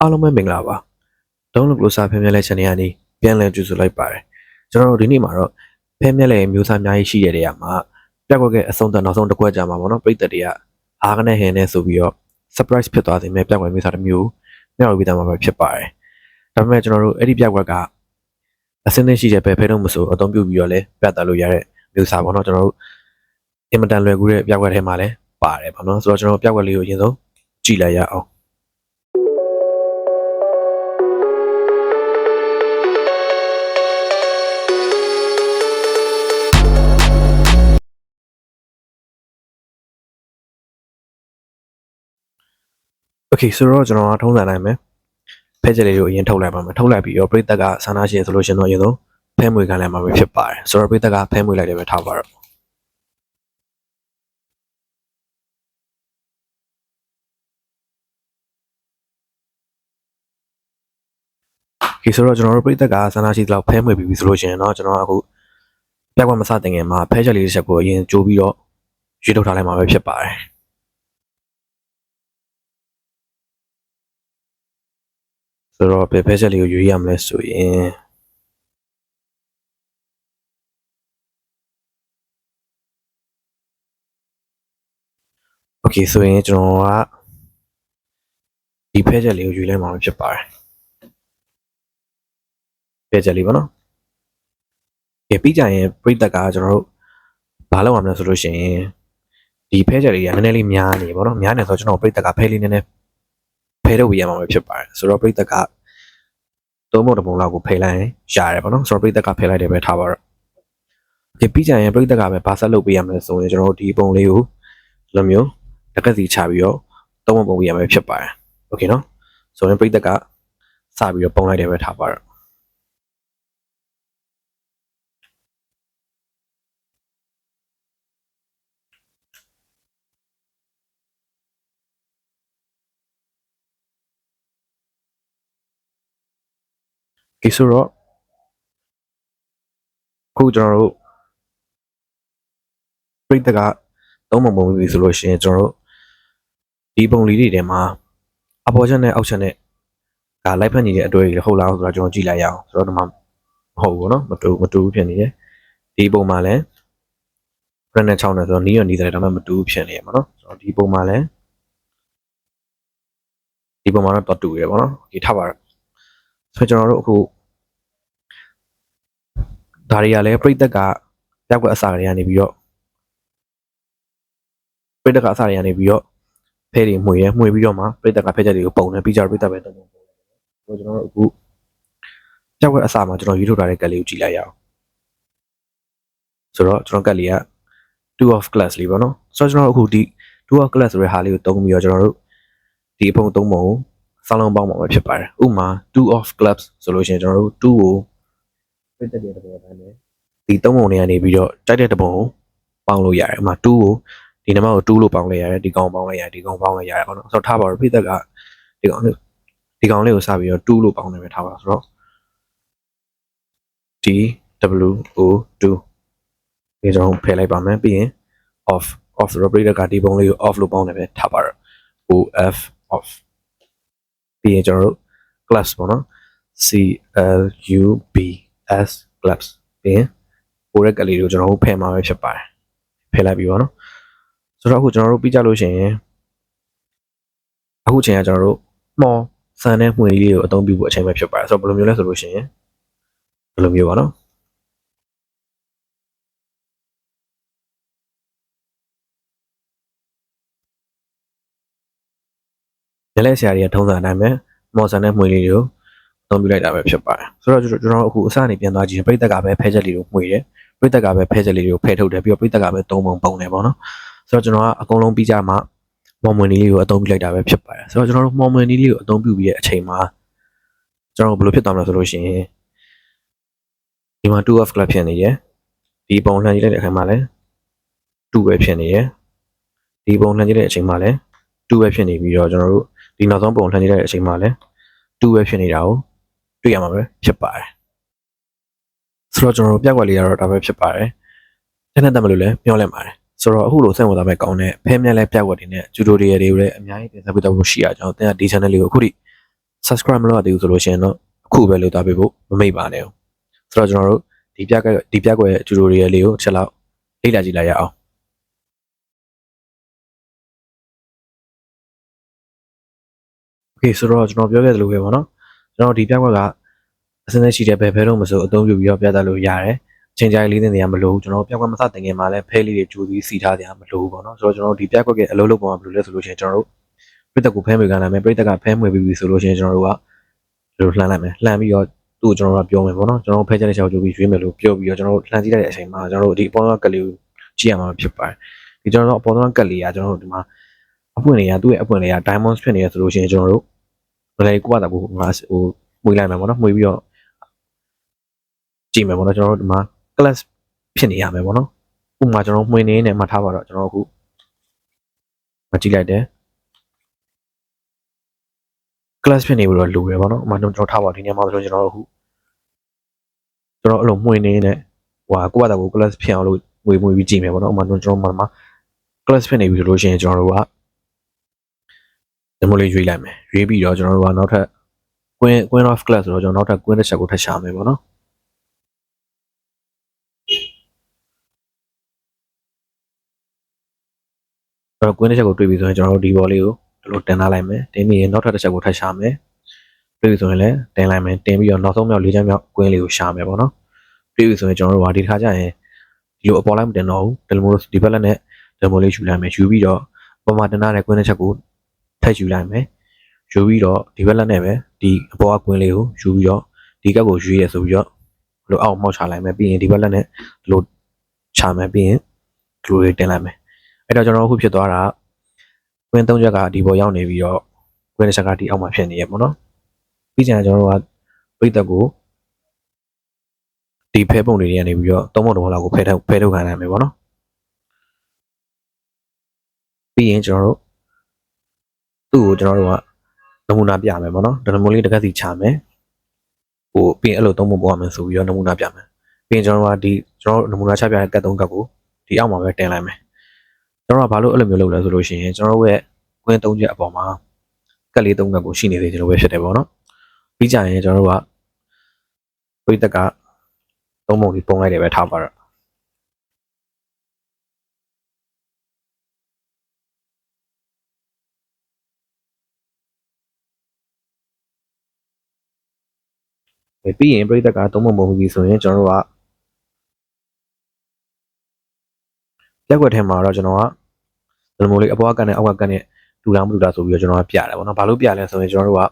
အားလုံးပဲမင်္ဂလာပါဒုံးလုကလိုစာဖဲမြက်လဲ channel ကနေပြန်လည်ကြိုဆိုလိုက်ပါတယ်ကျွန်တော်တို့ဒီနေ့မှာတော့ဖဲမြက်လဲမျိုးစားအများကြီးရှိတဲ့နေရာမှာပြက်ကွက်ကအဆုံးသတ်နောက်ဆုံးတစ်ခွက်ကြာမှာပေါ့နော်ပြိတ္တတွေကအားကနေဟင်းနေဆိုပြီးတော့ surprise ဖြစ်သွားစေမဲ့ပြက်ကွက်မျိုးစားတစ်မျိုးမျှဝေပေးတာမှာပဲဖြစ်ပါတယ်ဒါပေမဲ့ကျွန်တော်တို့အဲ့ဒီပြက်ကွက်ကအစင်းသင်းရှိတဲ့ဘယ်ဖဲတော့မဆိုအသုံးပြုပြီးတော့လဲပြတ်တက်လို့ရတဲ့မျိုးစားပေါ့နော်ကျွန်တော်တို့အင်မတန်လွယ်ကူတဲ့ပြက်ကွက်ထဲမှာလဲပါတယ်ပေါ့နော်ဆိုတော့ကျွန်တော်ပြက်ကွက်လေးကိုအရင်ဆုံးကြည့်လိုက်ရအောင် Okay ဆိုတော့ကျွန်တော်ကထုံးစံတိုင်းပဲဖဲချက်လေးကိုအရင်ထုတ်လိုက်ပါမယ်ထုတ်လိုက်ပြီးတော့ပရိသတ်ကဆန္ဒရှင်ဆိုလို့ရှရင်တော့အရင်ဆုံးဖဲမွေခံလိုက်မှာပဲဖြစ်ပါတယ်ဆိုတော့ပရိသတ်ကဖဲမွေလိုက်တယ်ပဲထားပါတော့ဒီဆိုတော့ကျွန်တော်တို့ပရိသတ်ကဆန္ဒရှိသလောက်ဖဲမွေပြီးပြီဆိုလို့ရှရင်တော့ကျွန်တော်ကအခုပြက်ကွက်မစတင်ခင်မှာဖဲချက်လေးတစ်ချက်ကိုအရင်ကြိုးပြီးတော့ရွေးထုတ်ထားလိုက်မှာပဲဖြစ်ပါတယ် ဆိုတော့ဘယ်ဖက်ချက်လေးကိုရွေးရမလဲဆိုရင်โอเคဆိုရင်ကျွန်တော်ကဒီဖက်ချက်လေးကိုရွေးလိုက်မှာဖြစ်ပါတယ်ဖက်ချက်လေးပေါ့နော်ကဲပြီးကြရင်ပြိတ္တကကျွန်တော်တို့ဘာလုပ်ရမလဲဆိုလို့ရှိရင်ဒီဖဲချက်လေးကနည်းနည်းလေးများနေပေါ့နော်များနေဆိုတော့ကျွန်တော်ပြိတ္တကဖဲလေးနည်းနည်း ဖဲတော့ဝေးရမှာပဲဖြစ်ပါတယ်ဆိုတော့ပြိတ္တက သုံးပုံတစ်ပုံလောက်ကိုဖိလိုက်ရင်ရတယ်ပေါ့နော်ဆိုတော့ပြိတ္တကဖိလိုက်တယ်ပဲထားပါတော့ဒီပြီးကြရင်ပြိတ္တကပဲဘာဆက်လုပ်ပေးရမလဲဆိုရင်ကျွန်တော်တို့ဒီပုံလေးကိုဒီလိုမျိုးတက်ကစီချပြီးတော့သုံးပုံပုံပေးရမယ်ဖြစ်ပါတယ်โอเคနော်ဆိုရင်ပြိတ္တကစပြီးတော့ပုံလိုက်တယ်ပဲထားပါတော့ ဒီဆိုတော့ခုကျွန်တော်တို့ပြိတ္တကသုံးပုံပုံပြီဆိုလို့ရှိရင်ကျွန်တော်တို့ဒီပုံလေးတွေထဲမှာအပေါ်ချက်နဲ့အောက်ချက်နဲ့ကလိုက်ဖက်နေတဲ့အတွေ့အကြုံဟုတ်လားဆိုတော့ကျွန်တော်ကြည့်လိုက်ရအောင်ဆိုတော့ဒီမှာမဟုတ်ဘူးเนาะမတူမတူဘူးဖြစ်နေတယ်ဒီပုံမှာလည်းရနဲ့6နဲ့ဆိုတော့နီးရနီးတယ်ဒါပေမဲ့မတူဘူးဖြစ်နေရမှာเนาะဆိုတော့ဒီပုံမှာလည်းဒီပုံမှာတော့တော်တူရပါเนาะဒီထားပါတော့ ဆိုတော့ကျွန်တော်တို့အခုဒါတွေကလည်းပြိတ္တကပြောက်ကွက်အစာတွေကနေပြီးတော့ပြိတ္တကအစာတွေကနေပြီးတော့ဖဲတွေမှွေရမှွေပြီးတော့မှပြိတ္တကဖဲချက်တွေကိုပုံနေပြီးကြတော့ပြိတ္တပဲတုံးပုံပုံဆိုတော့ကျွန်တော်တို့အခုပြောက်ကွက်အစာမှာကျွန်တော်ယူထုတ်ထားတဲ့ကက်လေးကိုကြည့်လိုက်ရအောင်ဆိုတော့ကျွန်တော်ကက်လေးက2 of class လေးပေါ့နော်ဆိုတော့ကျွန်တော်အခုဒီ2 of class ဆိုတဲ့ဟာလေးကိုတုံးပြီးတော့ကျွန်တော်တို့ဒီအပုံသုံးပုံကို စောင်းလုံးပေါင်းမှာပဲဖြစ်ပါတယ်ဥပမာ2 of clubs ဆိုလို့ရှိရင်ကျွန်တော်တို့2ကိုပြည့်တဲ့တဲ့ပုံစံနဲ့ဒီသုံးပုံတွေကနေပြီးတော့တိုက်တဲ့တပုံကိုပေါင်းလို့ရတယ်ဥပမာ2ကိုဒီနံပါတ်ကို2လို့ပေါင်းလိုက်ရတယ်ဒီကောင်ပေါင်းလိုက်ရတယ်ဒီကောင်ပေါင်းလိုက်ရတယ်ပေါ့နော်ဆိုတော့ထားပါတော့ပြည့်သက်ကဒီကောင်လေးဒီကောင်လေးကိုစပြီးတော့2လို့ပေါင်းနေပဲထားပါဆိုတော့ D W O 2ဒီကျွန်တော်ဖယ်လိုက်ပါမယ်ပြီးရင် off off ဆိုတော့ပြည့်သက်ကဒီပုံလေးကို off လို့ပေါင်းနေပဲထားပါတော့ O F off ပြီးရင်ကျွန်တော်တို့ class ပေါ့နော် C L U B S class ပြီးရင်ပိုရက်ကလေးကိုကျွန်တော်တို့ဖယ်မှာပဲဖြစ်ပါတယ်ဖယ်လိုက်ပြီပေါ့နော်ဆိုတော့အခုကျွန်တော်တို့ပြီးကြလို့ရှိရင်အခုချိန်ကကျွန်တော်တို့မော်ဆန်တဲ့မှွေလေးကိုအသုံးပြုဖို့အချိန်ပဲဖြစ်ပါတယ်ဆိုတော့ဘယ်လိုမျိုးလဲဆိုလို့ရှိရင်ဘယ်လိုမျိုးပါနော် ရလဲဆရာတွေကထုံးစံအတိုင်းပဲမော်ဆန်တဲ့မှွေလေးတွေကိုအသုံးပြုလိုက်တာပဲဖြစ်ပါတယ်ဆိုတော့ကျွန်တော်တို့အခုအစအနေပြန်သွားကြည့်ရင်ပြိတ္တကပဲဖဲချက်လေးကိုမှွေတယ်ပြိတ္တကပဲဖဲချက်လေးတွေကိုဖဲထုတ်တယ်ပြီးတော့ပြိတ္တကပဲသုံးပုံပုံတယ်ပေါ့နော်ဆိုတော့ကျွန်တော်ကအကုန်လုံးပြီးကြမှာမော်မွေနီလေးကိုအသုံးပြုလိုက်တာပဲဖြစ်ပါတယ်ဆိုတော့ကျွန်တော်တို့မော်မွေနီလေးကိုအသုံးပြုပြီးတဲ့အချိန်မှာကျွန်တော်ဘယ်လိုဖြစ်သွားမလဲဆိုလို့ရှိရင်ဒီမှာ2 of club ဖြစ်နေရယ်ဒီပုံလှမ်းကြည့်လိုက်တဲ့အခါမှာလည်း2ပဲဖြစ်နေရယ်ဒီပုံလှမ်းကြည့်တဲ့အချိန်မှာလည်း2ပဲဖြစ်နေပြီးတော့ကျွန်တော်တို့ ဒီနောက်ဆုံးပုံလှမ်းကြည့်လိုက်တဲ့အချိန်မှာလည်း2ပဲဖြစ်နေတာကိုတွေ့ရမှာပဲဖြစ်ပါတယ်ဆိုတော့ကျွန်တော်တို့ပြက်ွက်လေးကတော့ဒါပဲဖြစ်ပါတယ်တနေ့တက်မလို့လည်းပြောလိုက်ပါတယ်ဆိုတော့အခုလိုစိတ်ဝင်စားမဲ့ကောင်းတဲ့ဖဲမြက်လဲပြက်ွက်တွေနဲ့ဂျူဒိုရီယာတွေကိုလည်းအများကြီးတင်ဆက်ပေးတော့ရှိရအောင်တင်ကဒီ channel လေးကိုအခုထိ subscribe မလုပ်ရသေးဘူးဆိုလို့ရှိရင်တော့အခုပဲလုပ်သွားပေးဖို့မမေ့ပါနဲ့။ဆိုတော့ကျွန်တော်တို့ဒီပြကဒီပြကွယ် tutorial လေးကိုတစ်ချက်လောက်လေ့လာကြည့်လိုက်ရအောင်။ Okay ဆိုတော့ကျွန်တော်ပြောခဲ့သလိုပဲပေါ့နော်။ကျွန်တော်ဒီပြကွက်ကအစင်းသက်ရှိတဲ့ဘယ်ဖဲတော့မဆိုအသုံးပြုပြီးတော့ပြသလို့ရတယ်။ချိန်ကြိုင်လေးတင်တွေကမလိုဘူးကျွန်တော်ပြကွက်မစတင်ခင်မှာလည်းဖဲလေးတွေကြိုးပြီးစီထားတယ်မလိုဘူးပေါ့နော်။ဆိုတော့ကျွန်တော်ဒီပြကွက်ရဲ့အလုပ်လုပ်ပုံကဘယ်လိုလဲဆိုလို့ရှိရင်ကျွန်တော်တို့ပြည့်တက်ကိုဖဲမွေကလာမယ်ပြည့်တက်ကဖဲမွေပြီးပြီဆိုလို့ရှိရင်ကျွန်တော်တို့ကဒီလိုလှမ်းလိုက်မယ်လှမ်းပြီးတော့သူ့ကိုကျွန်တော်တို့ကပြောမယ်ပေါ့နော်ကျွန်တော်တို့ဖဲချက်တဲ့ချက်ကိုကြိုးပြီးရွေးမယ်လို့ပြောပြီးတော့ကျွန်တော်တို့လှမ်းကြည့်လိုက်တဲ့အချိန်မှာကျွန်တော်တို့ဒီအပေါ်ကကလေးကိုကြည့်ရမှာဖြစ်ပါတယ်ဒီကျွန်တော်တို့အပေါ်ကကလေးကကျွန်တော်တို့ဒီမှာအပွင့်လေးကသူ့ရဲ့အပွင့်လေးက diamond ဖြစ်နေရဆိုလို့ရှိရင်ကျွန်တော်တို့ ဘယ်လေကိုပါတာကိုငါဟိုမွေးလိုက်မယ်ပေါ့နော်မွေးပြီးတော့ကြည့်မယ်ပေါ့နော်ကျွန်တော်တို့ဒီမှာ class ဖြစ်နေရမယ်ပေါ့နော်ဥပမာကျွန်တော်မှွေနေနေမှတ်ထားပါတော့ကျွန်တော်အခုမကြည့်လိုက်တယ် class ဖြစ်နေပြီးတော့လိုရပါတော့အမှကျွန်တော်ထားပါဒီညမှာဆိုကျွန်တော်တို့အခုကျွန်တော်အဲ့လိုမှွေနေနေဟိုကိုယ့်ဘာသာကို class ဖြစ်အောင်လို့ငွေငွေပြီးကြည့်မယ်ပေါ့နော်အမှကျွန်တော်မှမှာ class ဖြစ်နေပြီဆိုလို့ရှိရင်ကျွန်တော်တို့က ဒီမိုလေးရွေးလိုက်မယ်ရွေးပြီးတော့ကျွန်တော်တို့ကနောက်ထပ် queen queen of class ဆိုတော့ကျွန်တော်နောက်ထပ် queen တစ်ချက်ကိုထပ်ရှာမယ်ပေါ့နော်အဲ့တော့ queen တစ်ချက်ကိုတွေ့ပြီဆိုရင်ကျွန်တော်တို့ဒီဘောလေးကိုဒီလိုတင်ထားလိုက်မယ်တင်ပြီးရင်နောက်ထပ်တစ်ချက်ကိုထပ်ရှာမယ်တွေ့ပြီဆိုရင်လည်းတင်လိုက်မယ်တင်ပြီးတော့နောက်ဆုံးမြောက်၄ချမ်းမြောက် queen လေးကိုရှာမယ်ပေါ့နော်တွေ့ပြီဆိုရင်ကျွန်တော်တို့ကဒီတစ်ခါကျရင်ဒီလိုအပေါ်လိုက်မတင်တော့ဘူးဒီလိုမျိုးဒီဘက်လက်နဲ့ဒီမိုလေးယူလိုက်မယ်ယူပြီးတော့ပေါ်မှာတင်ထားတဲ့ queen တစ်ချက်ကို ထပ်ယူလိုက်မယ်ယူပြီးတော့ဒီဘက်လက်နဲ့ပဲဒီအပေါ်က queen လေးကိုယူပြီးတော့ဒီကက်ကိုယူရဲဆိုပြီးတော့ဒီလိုအောက်မှောက်ချလိုက်မယ်ပြီးရင်ဒီဘက်လက်နဲ့ဒီလိုချမယ်ပြီးရင်ဒီလိုလေးတင်လိုက်မယ်အဲ့တော့ကျွန်တော်အခုဖြစ်သွားတာကကွင်း၃ချက်ကဒီပေါ်ရောက်နေပြီးတော့ကွင်းတစ်ချက်ကဒီအောက်မှာဖြစ်နေရပေါ့နော်ပြီးကြရင်ကျွန်တော်တို့ကပြိသက်ကိုဒီဖဲပုံတွေတွေကနေပြီးတော့သုံးပုံတစ်ပုံလောက်ကိုဖဲထုတ်ဖဲထုတ်ခံနိုင်မယ်ပေါ့နော်ပြီးရင်ကျွန်တော်တို့ သူ့ကိုကျွန်တော်တို့ကနမူနာပြမယ်ပေါ့နော်နမူနာလေးတစ်ခါစီချမယ်ဟိုပြီးရင်အဲ့လိုသုံးပုံပေါ်ရမယ်ဆိုပြီးတော့နမူနာပြမယ်ပြီးရင်ကျွန်တော်တို့ကဒီကျွန်တော်တို့နမူနာချပြတဲ့ကတ်သုံးကတ်ကိုဒီအောက်မှာပဲတင်လိုက်မယ်ကျွန်တော်ကဘာလို့အဲ့လိုမျိုးလုပ်လဲဆိုလို့ရှိရင်ကျွန်တော်တို့ရဲ့ကွင်းသုံးချက်အပေါ်မှာကက်လေးသုံးကက်ကိုရှိနေသေးတယ်လို့ပဲဖြစ်တယ်ပေါ့နော်ပြီးကြရင်ကျွန်တော်တို့ကပြိတက်ကသုံးပုံကြီးပုံလိုက်တယ်ပဲထားပါတော့ ပြီးရင်ပြိတက်ကသုံးပုံပုံပြီးဆိုရင်ကျွန်တော်တို့ကလက်ွက်ထဲမှာတော့ကျွန်တော်ကဒီလိုမျိုးလေးအပေါ်ကကန်နဲ့အောက်ကကန်နဲ့တူလားမတူလားဆိုပြီးတော့ကျွန်တော်ကပြတယ်ပေါ့နော်ဘာလို့ပြလဲဆိုရင်ကျွန်တော်တို့က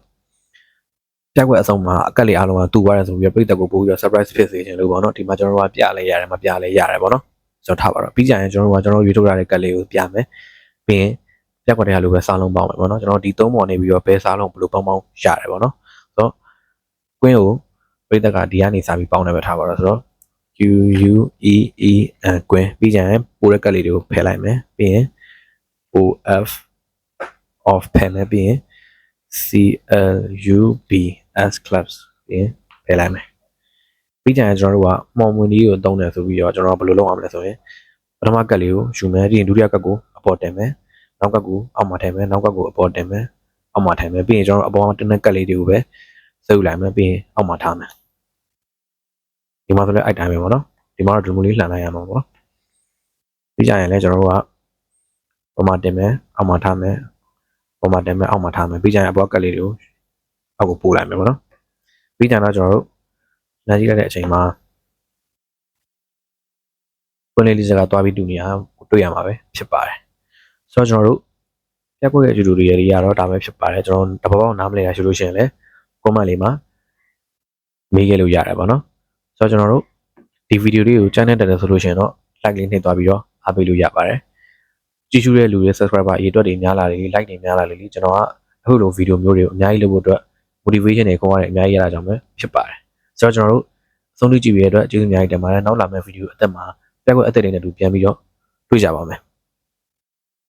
ပြက်ွက်အစုံမှာအကက်လေးအားလုံးကတူသွားတယ်ဆိုပြီးတော့ပြိတက်ကိုပို့ပြီးတော့ surprise ဖြစ်စေခြင်းလို့ပေါ့နော်ဒီမှာကျွန်တော်တို့ကပြလဲရတယ်မပြလဲရတယ်ပေါ့နော်ကျွန်တော်ထားပါတော့ပြီးကြရင်ကျွန်တော်တို့ကကျွန်တော်ရွေးထုတ်ရတဲ့ကက်လေးကိုပြမယ်ပြီးရင်ပြက်ွက်တွေကလိုပဲစားလုံးပေါင်းမယ်ပေါ့နော်ကျွန်တော်ဒီသုံးပေါ်နေပြီးတော့ဘဲစားလုံးဘယ်လိုပေါင်းပေါင်းရတယ်ပေါ့နော်ဆိုတော့ကွင်းကို ပြိတက်ကဒီကနေစားပြီးပေါင်းနေပဲထားပါတော့ဆိုတော့ U U E E အကွင်းပြီးကြရင်ပိုးရက်ကက်လေးတွေကိုဖယ်လိုက်မယ်ပြီးရင် O F of ဖယ်မယ်ပြီးရင် C L U B S clubs ပြီးရင်ဖယ်လိုက်မယ်ပြီးကြရင်ကျွန်တော်တို့ကမော်မွန်ဒီကိုတုံးတယ်ဆိုပြီးတော့ကျွန်တော်ဘယ်လိုလုပ်အောင်လဲဆိုရင်ပထမကက်လေးကိုယူမယ်ပြီးရင်ဒုတိယကက်ကိုအပေါ်တင်မယ်နောက်ကက်ကိုအောက်မှာထည့်မယ်နောက်ကက်ကိုအပေါ်တင်မယ်အောက်မှာထည့်မယ်ပြီးရင်ကျွန်တော်အပေါ်မှာတင်တဲ့ကက်လေးတွေကိုပဲစုပ်လိုက်မယ်ပြီးရင်အောက်မှာထားမယ် ဒီမှာဆိုလည်းအဲ့တိုင်းပဲပေါ့နော်ဒီမှာတော့ဒီလိုလေးလှန်လိုက်ရမှာပေါ့ပြီးကြရင်လည်းကျွန်တော်တို့ကပေါ်မှာတင်မယ်အောက်မှာထားမယ်ပေါ်မှာတင်မယ်အောက်မှာထားမယ်ပြီးကြရင်အပေါ်ကက်လေးတွေကိုအောက်ကိုပို့လိုက်မယ်ပေါ့နော်ပြီးကြတော့ကျွန်တော်တို့နားကြည့်လိုက်တဲ့အချိန်မှာပွင့်လေးလေးစကားတွားပြီးတူနေတာတွေ့ရမှာပဲဖြစ်ပါတယ်ဆိုတော့ကျွန်တော်တို့ပြက်ကွက်ရဲ့အကျူတွေတွေကတော့ဒါပဲဖြစ်ပါတယ်ကျွန်တော်တပတ်ပေါက်နားမလည်ရရှိလို့ရှိရင်လည်း comment လေးမှာမေးခဲ့လို့ရတယ်ပေါ့နော် ဆိုတော့ကျွန်တော်တို့ဒီဗီဒီယိုလေးကို channel တက်တယ်ဆိုလို့ရှိရင်တော့ like လေးနှိပ်သွားပြီးတော့အားပေးလို့ရပါတယ်ကြည့်ရှုတဲ့လူတွေ subscriber အရေးအတွက်တွေများလာလေ like တွေများလာလေကျွန်တော်ကအခုလိုဗီဒီယိုမျိုးတွေကိုအများကြီးလုပ်ဖို့အတွက် motivation တွေခေါ်ရတဲ့အများကြီးရတာကြောင့်ပဲဖြစ်ပါတယ်ဆိုတော့ကျွန်တော်တို့အဆုံးထိကြည့်ပြီးရတဲ့အတွက်ကျေးဇူးအများကြီးတင်ပါတယ်နောက်လာမယ့်ဗီဒီယိုအသက်မှာပြက်ကွက်အသက်တွေနဲ့တူပြန်ပြီးတော့တွေ့ကြပါမယ်